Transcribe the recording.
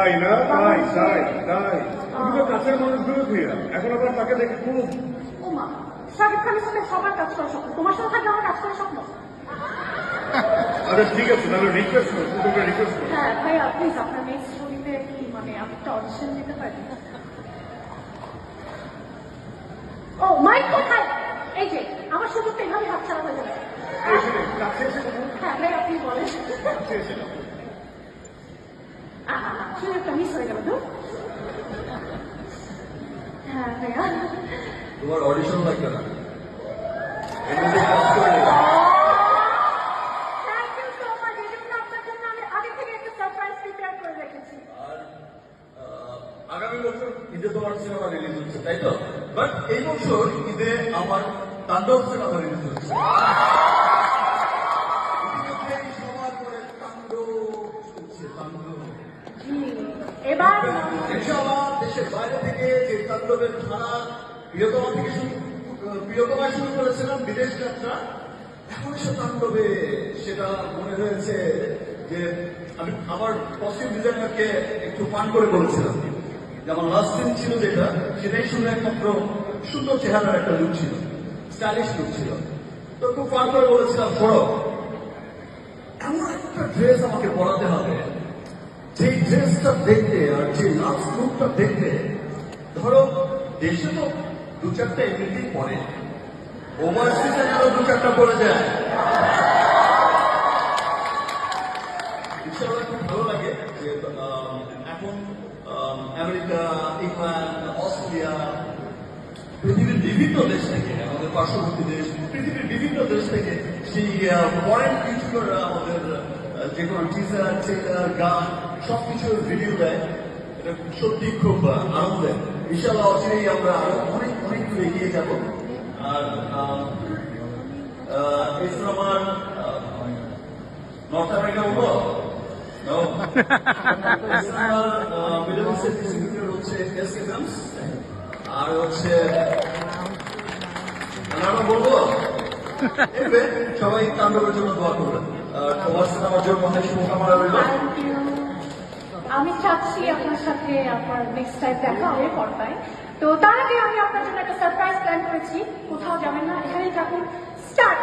তাই না? তাই তাই তাই। তুমি তো কাছের মানুষগুলো ফিরা এখন আবার তাকে দেখে কোনো ওমা শাহরুখ খানের সাথে সবার কাজ করার স্বপ্ন তোমার সাথে থাকলে আমার কাজ করার স্বপ্ন আচ্ছা ঠিক আছে তাহলে রিকোয়েস্ট করো তোমরা রিকোয়েস্ট করো। হ্যাঁ ভাই আপনি আপনার মেয়ে ছবিতে কি মানে আমি একটা অডিশন দিতে পারি? ও মাইক কোথায়? এই যে আমার সুযোগ তো এভাবে হাত ছাড়া হয়ে যাবে হ্যাঁ ভাই আপনি বলেন। আহা, সুযোগটা মিস হয়ে গেল তো হ্যাঁ তোমার অডিশন আপনার একটা আগামী বছর ঈদে তোমার সিনেমা রিলিজ হচ্ছে তাই তো বাট এই বছর ঈদে আমার তাণ্ডব সিনেমা রিলিজ হচ্ছে দেশের বাইরে থেকে ধারা প্রিয়তমা থেকে শুরু করেছিলাম বিদেশ যাত্রা, এখন সে তাণ্ডবে সেটা মনে হয়েছে যে আমি আমার কস্টিউম ডিজাইনারকে একটু পান করে বলেছিলাম। যেমন লাস্ট দিন ছিল যেটা, সেটাই শুধু একমাত্র সুন্দর চেহারার একটা লুক ছিল স্টাইলিশ লুক ছিল। তো খুব পান করে বলেছিলাম সরব এমন একটা ড্রেস আমাকে পরাতে হবে যেই ড্রেসটা দেখতে আর যে লাস্ট লুকটা দেখতে ধরো দেশে তো দু চারটা এমনিতেই পরে ওভারসিজে আরও দু চারটা পরে যায়। খুব ভালো লাগে যে এখন আম, আমেরিকা ইংল্যান্ড অস্ট্রেলিয়া পৃথিবীর বিভিন্ন দেশ থেকে আমাদের পার্শ্ববর্তী দেশ পৃথিবীর বিভিন্ন দেশ থেকে সেই ফরেন ইউটিউবাররা আমাদের যে কোনো টিজার ট্রেলার গান সবকিছুর ভিডিও দেয়। এটা সত্যি খুব আনন্দের। ইনশাআল্লাহ অচিরেই আমরা আরও অনেক অনেক দূর এগিয়ে যাব। আর আম, আহ, এই সিনেমার নর্থ আমেরিকা সিনেমার মিডল হচ্ছে আর হচ্ছে বলব? সবাই তাণ্ডবের জন্য দোয়া করবেন। আর সাথে আমার জন্য অনেক শুভকামনা রইল আমি চাচ্ছি আপনার সাথে আপনার নেক্সট টাইম দেখা হবে পর্দায়। তো তার আগে আমি আপনার জন্য একটা সারপ্রাইজ প্ল্যান করেছি। কোথাও যাবেন না, এখানেই থাকুন। স্টার্ট